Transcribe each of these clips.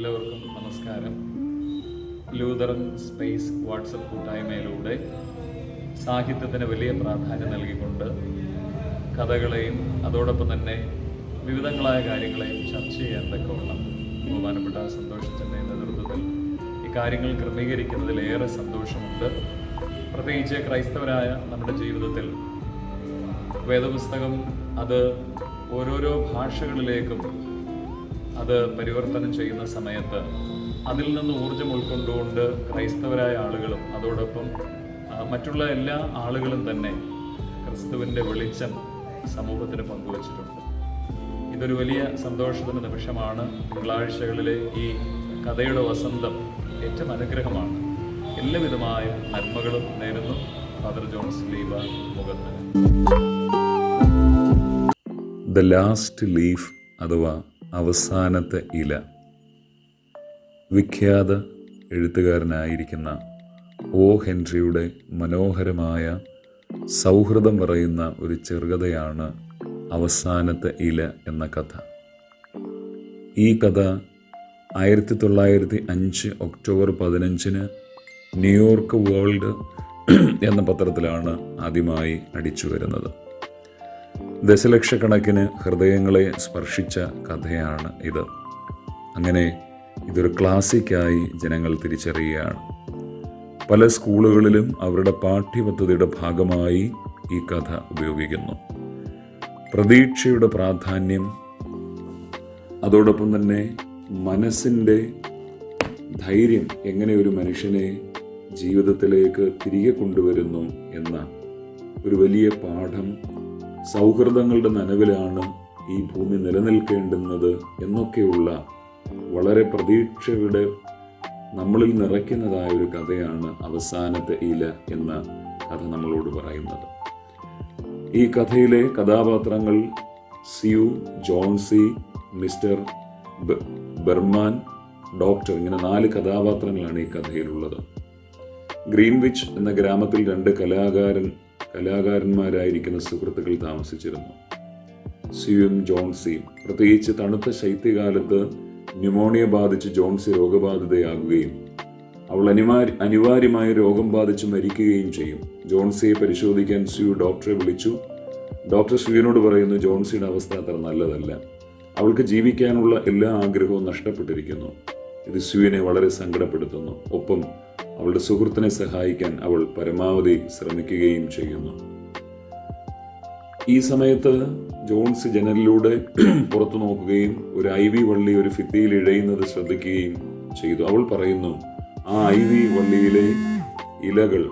എല്ലാവർക്കും നമസ്കാരം. Lutheran space WhatsApp കൂട്ടായ്മയിലൂടെ സാഹിത്യത്തിന് വലിയ പ്രാധാന്യം നൽകിക്കൊണ്ട് കഥകളെയും അതോടൊപ്പം തന്നെ വിവിധങ്ങളായ കാര്യങ്ങളെയും ചർച്ച ചെയ്യാൻ തക്കവണ്ണം ബഹുമാനപ്പെട്ട സന്തോഷത്തിന്റെ നേതൃത്വത്തിൽ ഈ കാര്യങ്ങൾ ക്രമീകരിക്കുന്നതിൽ ഏറെ സന്തോഷമുണ്ട്. പ്രത്യേകിച്ച് ക്രൈസ്തവരായ നമ്മുടെ ജീവിതത്തിൽ വേദപുസ്തകം അത് ഓരോരോ ഭാഷകളിലേക്കും അത് പരിവർത്തനം ചെയ്യുന്ന സമയത്ത് അതിൽ നിന്ന് ഊർജം ഉൾക്കൊണ്ടുകൊണ്ട് ക്രൈസ്തവരായ ആളുകളും അതോടൊപ്പം മറ്റുള്ള എല്ലാ ആളുകളും തന്നെ ക്രിസ്തുവിന്റെ വെളിച്ചം സമൂഹത്തിന് പങ്കുവച്ചിട്ടുണ്ട്. ഇതൊരു വലിയ സന്തോഷത്തിന്റെ നിമിഷമാണ്. തിങ്കളാഴ്ചകളിലെ ഈ കഥയുടെ വസന്തം ഏറ്റവും അനുഗ്രഹമാണ്. എല്ലാവിധമായ നന്മകളും നേരുന്നു. ഫാദർ ജോൺസ് ലീബ മുഖത്ത്. ദ ലാസ്റ്റ് ലീഫ് അഥവാ അവസാനത്തെ ഇല. വിഖ്യാത എഴുത്തുകാരനായിരിക്കുന്ന ഓ ഹെൻറിയുടെ മനോഹരമായ സൗഹൃദം പറയുന്ന ഒരു ചെറുകഥയാണ് അവസാനത്തെ ഇല എന്ന കഥ. ഈ കഥ ആയിരത്തി തൊള്ളായിരത്തി അഞ്ച് ഒക്ടോബർ പതിനഞ്ചിന് ന്യൂയോർക്ക് വേൾഡ് എന്ന പത്രത്തിലാണ് ആദ്യമായി അടിച്ചു വരുന്നത്. ദശലക്ഷക്കണക്കിന് ഹൃദയങ്ങളെ സ്പർശിച്ച കഥയാണ് ഇത്. അങ്ങനെ ഇതൊരു ക്ലാസിക്കായി ജനങ്ങൾ തിരിച്ചറിയുകയാണ്. പല സ്കൂളുകളിലും അവരുടെ പാഠ്യപദ്ധതിയുടെ ഭാഗമായി ഈ കഥ ഉപയോഗിക്കുന്നു. പ്രതീക്ഷയുടെ പ്രാധാന്യം അതോടൊപ്പം തന്നെ മനസ്സിന്റെ ധൈര്യം എങ്ങനെ ഒരു മനുഷ്യനെ ജീവിതത്തിലേക്ക് തിരികെ കൊണ്ടുവരുന്നു എന്ന ഒരു വലിയ പാഠം സൗഹൃദങ്ങളുടെ നനവിലാണ് ഈ ഭൂമി നിലനിൽക്കേണ്ടുന്നത് എന്നൊക്കെയുള്ള വളരെ പ്രതീക്ഷയുടെ നമ്മളിൽ നിറയ്ക്കുന്നതായ ഒരു കഥയാണ് അവസാനത്തെ ഇല എന്ന കഥ നമ്മളോട് പറയുന്നത്. ഈ കഥയിലെ കഥാപാത്രങ്ങൾ Sue Johnsy mister Behrman doctor ഇങ്ങനെ നാല് കഥാപാത്രങ്ങളാണ് ഈ കഥയിലുള്ളത്. ഗ്രീൻവിച്ച് എന്ന ഗ്രാമത്തിൽ രണ്ട് കലാകാരൻ കലാകാരന്മാരായിരിക്കുന്ന സുഹൃത്തുക്കൾ താമസിച്ചിരുന്നു. സിയും ജോൺസിയും പ്രത്യേകിച്ച് തണുത്ത ശൈത്യകാലത്ത് ന്യൂമോണിയ ബാധിച്ച് ജോൺസി രോഗബാധിതയാകുകയും അവൾ അനിവാര്യ അനിവാര്യമായ രോഗം ബാധിച്ച് മരിക്കുകയും ചെയ്യും. ജോൺസിയെ പരിശോധിക്കാൻ സ്യു ഡോക്ടറെ വിളിച്ചു. ഡോക്ടർ സ്യുവിനോട് പറയുന്നു ജോൺസിയുടെ അവസ്ഥ അത്ര നല്ലതല്ല. അവൾക്ക് ജീവിക്കാനുള്ള എല്ലാ ആഗ്രഹവും നഷ്ടപ്പെട്ടിരിക്കുന്നു. ഇത് സ്യുവിനെ വളരെ സങ്കടപ്പെടുത്തുന്നു. ഒപ്പം അവളുടെ സുഹൃത്തിനെ സഹായിക്കാൻ അവൾ പരമാവധി ശ്രമിക്കുകയും ചെയ്യുന്നു. ഈ സമയത്ത് ജോൺസ് ജനലിലൂടെ പുറത്തു നോക്കുകയും ഒരു ഐ വി വള്ളി ഒരു ഫിത്തിയിൽ ഇഴയുന്നത് ശ്രദ്ധിക്കുകയും ചെയ്തു. അവൾ പറയുന്നു ആ ഐ വി വള്ളിയിലെ ഇലകൾ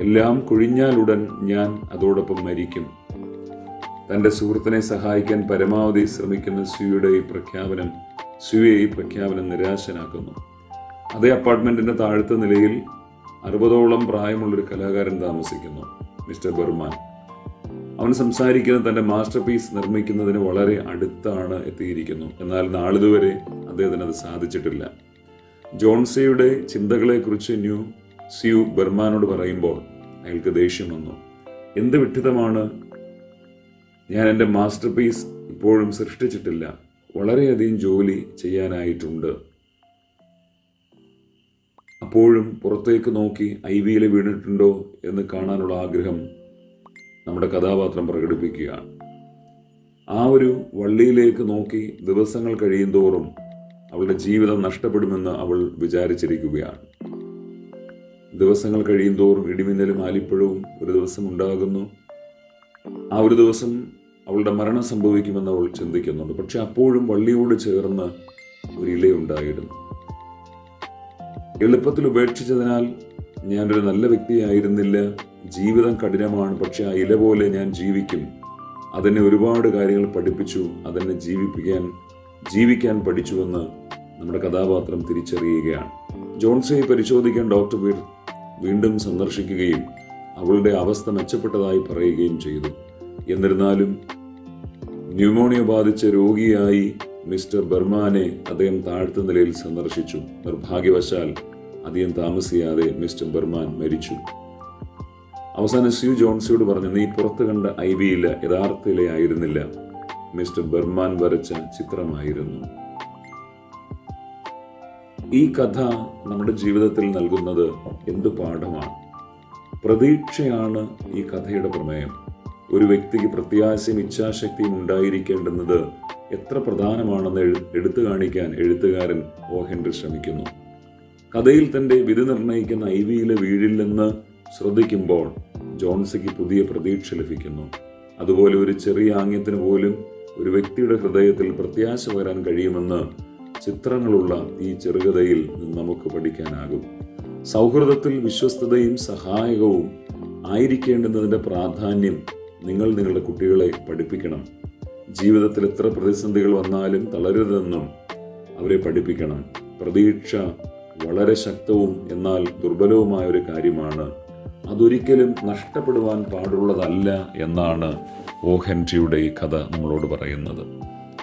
എല്ലാം കൊഴിഞ്ഞാലുടൻ ഞാൻ അതോടൊപ്പം മരിക്കും. തന്റെ സുഹൃത്തിനെ സഹായിക്കാൻ പരമാവധി ശ്രമിക്കുന്ന സ്യുയുടെ ഈ പ്രഖ്യാപനം സ്യുയെ ഈ പ്രഖ്യാപനം നിരാശനാക്കുന്നു. അതേ അപ്പാർട്ട്മെന്റിന്റെ താഴത്തെ നിലയിൽ അറുപതോളം പ്രായമുള്ളൊരു കലാകാരൻ താമസിക്കുന്നു മിസ്റ്റർ ബർമാൻ. അവൻ സംസാരിക്കുന്ന തന്റെ മാസ്റ്റർ പീസ് നിർമ്മിക്കുന്നതിന് വളരെ അടുത്താണ് എത്തിയിരിക്കുന്നു. എന്നാൽ നാളിതുവരെ അദ്ദേഹത്തിന് അത് സാധിച്ചിട്ടില്ല. ജോൺസിയുടെ ചിന്തകളെക്കുറിച്ച് ന്യൂ സ്യു ബർമാനോട് പറയുമ്പോൾ അയാൾക്ക് ദേഷ്യം വന്നു. എന്ത് വിട്ടിതമാണ് ഞാൻ എന്റെ മാസ്റ്റർ പീസ് ഇപ്പോഴും സൃഷ്ടിച്ചിട്ടില്ല. വളരെയധികം ജോലി ചെയ്യാനായിട്ടുണ്ട്. അപ്പോഴും പുറത്തേക്ക് നോക്കി ഐ വിയിൽ വീണിട്ടുണ്ടോ എന്ന് കാണാനുള്ള ആഗ്രഹം നമ്മുടെ കഥാപാത്രം പ്രകടിപ്പിക്കുകയാണ്. ആ ഒരു വള്ളിയിലേക്ക് നോക്കി ദിവസങ്ങൾ കഴിയുന്തോറും അവളുടെ ജീവിതം നഷ്ടപ്പെടുമെന്ന് അവൾ വിചാരിച്ചിരിക്കുകയാണ്. ദിവസങ്ങൾ കഴിയുന്തോറും ഇടിമിന്നലും ആലിപ്പഴവും ഒരു ദിവസം ഉണ്ടാകുന്നു. ആ ഒരു ദിവസം അവളുടെ മരണം സംഭവിക്കുമെന്ന് അവൾ ചിന്തിക്കുന്നുണ്ട്. പക്ഷെ അപ്പോഴും വള്ളിയോട് ചേർന്ന് ഒരു ഇലയുണ്ടായിരുന്നു എളുപ്പത്തിൽ ഉപേക്ഷിച്ചതിനാൽ ഞാനൊരു നല്ല വ്യക്തിയായിരുന്നില്ല. ജീവിതം കഠിനമാണ് പക്ഷെ ആ ഇല പോലെ ഞാൻ ജീവിക്കും. അതെന്നെ ഒരുപാട് കാര്യങ്ങൾ പഠിപ്പിച്ചു അതെന്നെ ജീവിപ്പിക്കാൻ ജീവിക്കാൻ പഠിച്ചുവെന്ന് നമ്മുടെ കഥാപാത്രം തിരിച്ചറിയുകയാണ്. ജോൺസയെ പരിശോധിക്കാൻ ഡോക്ടർ വീർ വീണ്ടും സന്ദർശിക്കുകയും അവളുടെ അവസ്ഥ മെച്ചപ്പെട്ടതായി പറയുകയും ചെയ്തു. എന്നിരുന്നാലും ന്യൂമോണിയ ബാധിച്ച രോഗിയായി മിസ്റ്റർ ബർമാനെ അദ്ദേഹം താഴ്ത്ത നിലയിൽ സന്ദർശിച്ചു. നിർഭാഗ്യവശാൽ അധികം താമസിയാതെ മിസ്റ്റർ ബർമാൻ മരിച്ചു. അവസാനം സ്യൂ ജോൺസിയോട് പറഞ്ഞു നീ പുറത്ത് കണ്ട ഐ വിയില്ല യഥാർത്ഥ ഇലയായിരുന്നില്ല മിസ്റ്റർ ബർമാൻ വരച്ച ചിത്രമായിരുന്നു. ഈ കഥ നമ്മുടെ ജീവിതത്തിൽ നൽകുന്നത് എന്ത് പാഠമാണ്? പ്രതീക്ഷയാണ് ഈ കഥയുടെ പ്രമേയം. ഒരു വ്യക്തിക്ക് പ്രത്യാശയും ഇച്ഛാശക്തിയും ഉണ്ടായിരിക്കേണ്ടുന്നത് എത്ര പ്രധാനമാണെന്ന് എടുത്തു കാണിക്കാൻ എഴുത്തുകാരൻ ഓ ശ്രമിക്കുന്നു. കഥയിൽ തന്റെ വിധി നിർണയിക്കുന്ന ഐവിയിലെ വീഴില്ലെന്ന് ശ്രദ്ധിക്കുമ്പോൾ ജോൺസിക്ക് പുതിയ പ്രതീക്ഷ ലഭിക്കുന്നു. അതുപോലെ ഒരു ചെറിയ ആംഗ്യത്തിന് പോലും ഒരു വ്യക്തിയുടെ ഹൃദയത്തിൽ പ്രത്യാശ വരാൻ കഴിയുമെന്ന് ചിത്രങ്ങളുള്ള ഈ ചെറുകഥയിൽ നമുക്ക് പഠിക്കാനാകും. സൗഹൃദത്തിൽ വിശ്വസ്തതയും സഹായകവും ആയിരിക്കേണ്ടുന്നതിന്റെ പ്രാധാന്യം നിങ്ങൾ നിങ്ങളുടെ കുട്ടികളെ പഠിപ്പിക്കണം. ജീവിതത്തിൽ എത്ര പ്രതിസന്ധികൾ വന്നാലും തളരരുതെന്നും അവരെ പഠിപ്പിക്കണം. പ്രതീക്ഷ വളരെ ശക്തവും എന്നാൽ ദുർബലവുമായ ഒരു കാര്യമാണ്. അതൊരിക്കലും നഷ്ടപ്പെടുവാൻ പാടുള്ളതല്ല എന്നാണ് ഓ ഹെൻറിയുടെ ഈ കഥ നമ്മളോട് പറയുന്നത്.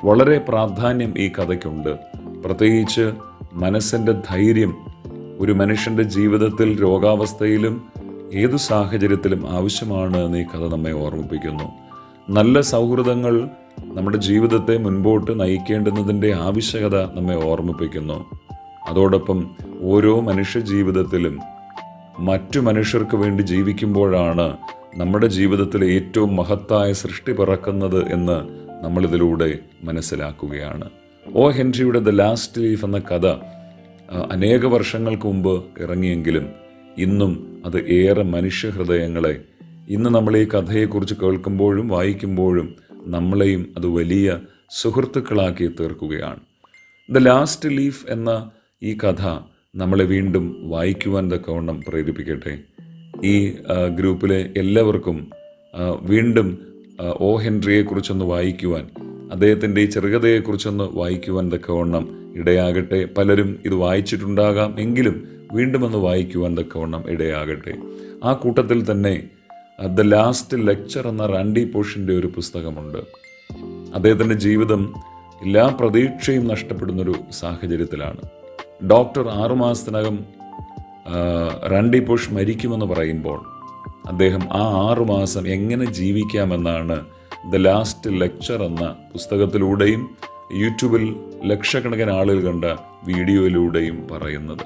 വളരെ പ്രാധാന്യം ഈ കഥയ്ക്കുണ്ട്. പ്രത്യേകിച്ച് മനസ്സിന്റെ ധൈര്യം ഒരു മനുഷ്യന്റെ ജീവിതത്തിൽ രോഗാവസ്ഥയിലും ഏതു സാഹചര്യത്തിലും ആവശ്യമാണ് എന്ന് ഈ കഥ നമ്മെ ഓർമ്മിപ്പിക്കുന്നു. നല്ല സൗഹൃദങ്ങൾ നമ്മുടെ ജീവിതത്തെ മുൻപോട്ട് നയിക്കേണ്ടുന്നതിന്റെ ആവശ്യകത നമ്മെ ഓർമ്മിപ്പിക്കുന്നു. അതോടൊപ്പം ഓരോ മനുഷ്യ ജീവിതത്തിലും മറ്റു മനുഷ്യർക്ക് വേണ്ടി ജീവിക്കുമ്പോഴാണ് നമ്മുടെ ജീവിതത്തിലെ ഏറ്റവും മഹത്തായ സൃഷ്ടി പിറക്കുന്നത് എന്ന് നമ്മളിതിലൂടെ മനസ്സിലാക്കുകയാണ്. ഓ ഹെൻറിയുടെ ദ ലാസ്റ്റ് ലീഫ് എന്ന കഥ അനേക വർഷങ്ങൾക്ക് മുമ്പ് ഇറങ്ങിയെങ്കിലും ഇന്നും അത് ഏറെ മനുഷ്യഹൃദയങ്ങളെ ഇന്ന് നമ്മൾ ഈ കഥയെക്കുറിച്ച് കേൾക്കുമ്പോഴും വായിക്കുമ്പോഴും നമ്മളെയും അത് വലിയ സുഹൃത്തുക്കളാക്കി തീർക്കുകയാണ്. ദ ലാസ്റ്റ് ലീഫ് എന്ന ഈ കഥ നമ്മളെ വീണ്ടും വായിക്കുവാൻ തക്കവണ്ണം പ്രേരിപ്പിക്കട്ടെ. ഈ ഗ്രൂപ്പിലെ എല്ലാവർക്കും വീണ്ടും ഓ ഹെൻറിയെക്കുറിച്ചൊന്ന് വായിക്കുവാൻ അദ്ദേഹത്തിന്റെ ഈ ചെറുകഥയെക്കുറിച്ചൊന്ന് വായിക്കുവാൻ തക്കവണ്ണം ഇടയാകട്ടെ. പലരും ഇത് വായിച്ചിട്ടുണ്ടാകാം എങ്കിലും വീണ്ടും ഒന്ന് വായിക്കുവാൻ തക്കവണ്ണം ഇടയാകട്ടെ. ആ കൂട്ടത്തിൽ തന്നെ ദ ലാസ്റ്റ് ലെക്ചർ എന്ന റാൻഡി പോഷിന്റെ ഒരു പുസ്തകമുണ്ട്. അദ്ദേഹത്തിന്റെ ജീവിതം എല്ലാ പ്രതീക്ഷയും നഷ്ടപ്പെടുന്നൊരു സാഹചര്യത്തിലാണ്. ഡോക്ടർ ആറുമാസത്തിനകം റണ്ടി പുഷ് മരിക്കുമെന്ന് പറയുമ്പോൾ അദ്ദേഹം ആ ആറുമാസം എങ്ങനെ ജീവിക്കാമെന്നാണ് ദ ലാസ്റ്റ് ലെക്ചർ എന്ന പുസ്തകത്തിലൂടെയും യൂട്യൂബിൽ ലക്ഷക്കണക്കിന് ആളുകൾ കണ്ട വീഡിയോയിലൂടെയും പറയുന്നത്.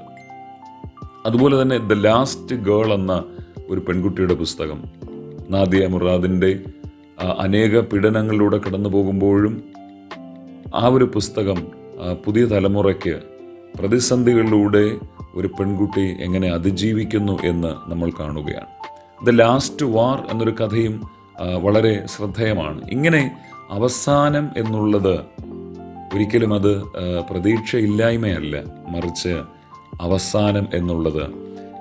അതുപോലെ തന്നെ ദ ലാസ്റ്റ് ഗേൾ എന്ന ഒരു പെൺകുട്ടിയുടെ പുസ്തകം നാദിയ മുറാദിന്റെ അനേക പീഡനങ്ങളിലൂടെ കടന്നു പോകുമ്പോഴും ആ ഒരു പുസ്തകം പുതിയ തലമുറയ്ക്ക് പ്രതിസന്ധികളിലൂടെ ഒരു പെൺകുട്ടി എങ്ങനെ അതിജീവിക്കുന്നു എന്ന് നമ്മൾ കാണുകയാണ്. ദ ലാസ്റ്റ് വാർ എന്നൊരു കഥയും വളരെ ശ്രദ്ധേയമാണ്. ഇങ്ങനെ അവസാനം എന്നുള്ളത് ഒരിക്കലും അത് പ്രതീക്ഷയില്ലായ്മയല്ല. മറിച്ച് അവസാനം എന്നുള്ളത്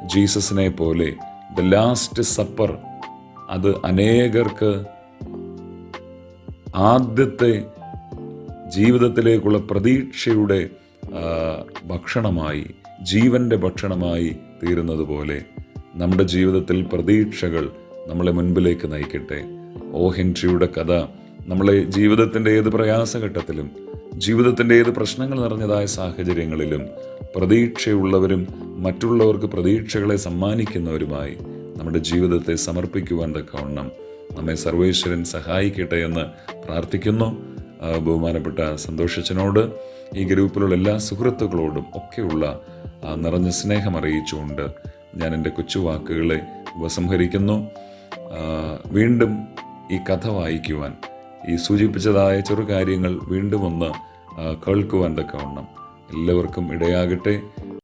ജീസസിനെ പോലെ ദ ലാസ്റ്റ് സപ്പർ അത് അനേകർക്ക് ആദ്യത്തെ ജീവിതത്തിലേക്കുള്ള പ്രതീക്ഷയുടെ ഭക്ഷണമായി ജീവന്റെ ഭക്ഷണമായി തീരുന്നത് പോലെ നമ്മുടെ ജീവിതത്തിൽ പ്രതീക്ഷകൾ നമ്മളെ മുൻപിലേക്ക് നയിക്കട്ടെ. ഓ ഹെൻട്രിയുടെ കഥ നമ്മളെ ജീവിതത്തിന്റെ ഏത് പ്രയാസഘട്ടത്തിലും ജീവിതത്തിന്റെ ഏത് പ്രശ്നങ്ങൾ നിറഞ്ഞതായ സാഹചര്യങ്ങളിലും പ്രതീക്ഷയുള്ളവരും മറ്റുള്ളവർക്ക് പ്രതീക്ഷകളെ സമ്മാനിക്കുന്നവരുമായി നമ്മുടെ ജീവിതത്തെ സമർപ്പിക്കുവാൻ തക്കവണ്ണം നമ്മെ സർവേശ്വരൻ സഹായിക്കട്ടെ എന്ന് പ്രാർത്ഥിക്കുന്നു. ബഹുമാനപ്പെട്ട സന്തോഷച്ചനോട് ഈ ഗ്രൂപ്പിലുള്ള എല്ലാ സുഹൃത്തുക്കളോടും ഒക്കെയുള്ള നിറഞ്ഞ സ്നേഹം അറിയിച്ചുകൊണ്ട് ഞാൻ എന്റെ കൊച്ചുവാക്കുകളെ ഉപസംഹരിക്കുന്നു. ആ, വീണ്ടും ഈ കഥ വായിക്കുവാൻ ഈ സൂചിപ്പിച്ചതായ ചെറു കാര്യങ്ങൾ വീണ്ടും ഒന്ന് കേൾക്കുവാൻ തക്കവണ്ണം എല്ലാവർക്കും ഇടയാകട്ടെ.